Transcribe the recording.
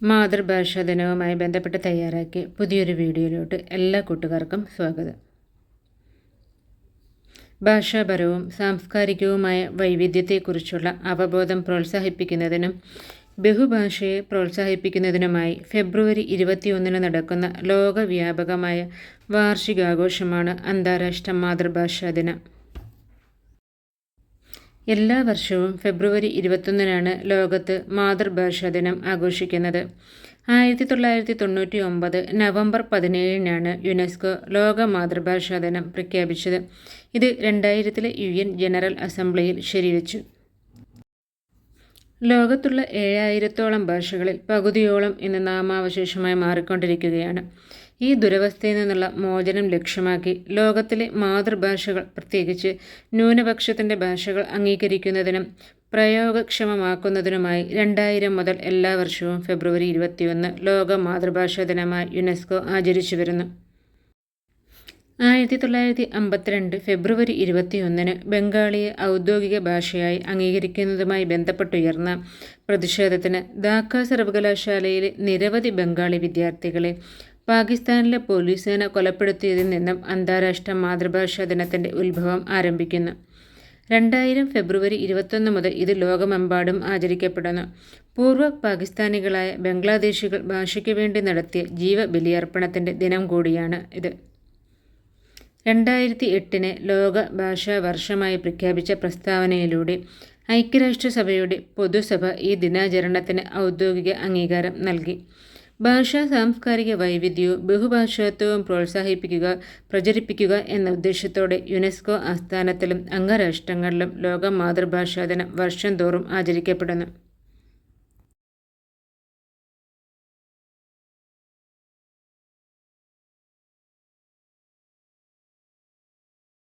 മാതൃഭാഷാ ദിനവുമായി ബന്ധപ്പെട്ട് തയ്യാറാക്കിയ പുതിയൊരു വീഡിയോയിലോട്ട് എല്ലാ കൂട്ടുകാർക്കും സ്വാഗതം. ഭാഷാപരവും സാംസ്കാരികവുമായ വൈവിധ്യത്തെക്കുറിച്ചുള്ള അവബോധം പ്രോത്സാഹിപ്പിക്കുന്നതിനും ബഹുഭാഷയെ പ്രോത്സാഹിപ്പിക്കുന്നതിനുമായി ഫെബ്രുവരി ഇരുപത്തിയൊന്നിന് നടക്കുന്ന ലോകവ്യാപകമായ വാർഷികാഘോഷമാണ് അന്താരാഷ്ട്ര മാതൃഭാഷാ ദിനം. എല്ലാ വർഷവും ഫെബ്രുവരി ഇരുപത്തൊന്നിനാണ് ലോകത്ത് മാതൃഭാഷാ ദിനം ആഘോഷിക്കുന്നത്. ആയിരത്തി തൊള്ളായിരത്തി തൊണ്ണൂറ്റി ഒമ്പത് നവംബർ പതിനേഴിനാണ് യുനെസ്കോ ലോക മാതൃഭാഷാ ദിനം പ്രഖ്യാപിച്ചത്. ഇത് രണ്ടായിരത്തിലെ യു എൻ ജനറൽ അസംബ്ലിയിൽ ശരിവച്ചു. ലോകത്തുള്ള ഏഴായിരത്തോളം ഭാഷകളിൽ പകുതിയോളം ഇന്ന് നാമാവശേഷമായി മാറിക്കൊണ്ടിരിക്കുകയാണ്. ഈ ദുരവസ്ഥയിൽ നിന്നുള്ള മോചനം ലക്ഷ്യമാക്കി ലോകത്തിലെ മാതൃഭാഷകൾ പ്രത്യേകിച്ച് ന്യൂനപക്ഷത്തിന്റെ ഭാഷകൾ അംഗീകരിക്കുന്നതിനും പ്രയോഗക്ഷമമാക്കുന്നതിനുമായി രണ്ടായിരം മുതൽ എല്ലാ വർഷവും ഫെബ്രുവരി ഇരുപത്തിയൊന്ന് ലോക മാതൃഭാഷാ ദിനമായി യുനെസ്കോ ആചരിച്ചു വരുന്നു. ആയിരത്തി തൊള്ളായിരത്തി അമ്പത്തിരണ്ട് ഫെബ്രുവരി ഇരുപത്തിയൊന്നിന് ബംഗാളിയെ ഔദ്യോഗിക ഭാഷയായി അംഗീകരിക്കുന്നതുമായി ബന്ധപ്പെട്ടുയർന്ന പ്രതിഷേധത്തിന് ധാക്ക സർവകലാശാലയിലെ നിരവധി ബംഗാളി വിദ്യാർത്ഥികളെ പാകിസ്ഥാനിലെ പോലീസ് സേന കൊലപ്പെടുത്തിയതിൽ നിന്നും അന്താരാഷ്ട്ര മാതൃഭാഷാ ദിനത്തിന്റെ ഉത്ഭവം ആരംഭിക്കുന്നു. രണ്ടായിരം ഫെബ്രുവരി ഇരുപത്തൊന്ന് മുതൽ ഇത് ലോകമെമ്പാടും ആചരിക്കപ്പെടുന്നു. പൂർവ പാകിസ്ഥാനികളായ ബംഗ്ലാദേശികൾ ഭാഷയ്ക്ക് വേണ്ടി നടത്തിയ ജീവ ബലിയർപ്പണത്തിന്റെ ദിനം കൂടിയാണ് ഇത്. രണ്ടായിരത്തി എട്ടിന് ലോക ഭാഷാ വർഷമായി പ്രഖ്യാപിച്ച പ്രസ്താവനയിലൂടെ ഐക്യരാഷ്ട്രസഭയുടെ പൊതുസഭ ഈ ദിനാചരണത്തിന് ഔദ്യോഗിക അംഗീകാരം നൽകി. ഭാഷാ സാംസ്കാരിക വൈവിധ്യവും ബഹുഭാഷാത്വവും പ്രോത്സാഹിപ്പിക്കുക പ്രചരിപ്പിക്കുക എന്ന ഉദ്ദേശത്തോടെ യുനെസ്കോ ആസ്ഥാനത്തിലും അംഗരാഷ്ട്രങ്ങളിലും ലോക മാതൃഭാഷാ ദിനം വർഷം തോറും ആചരിക്കപ്പെടുന്നു.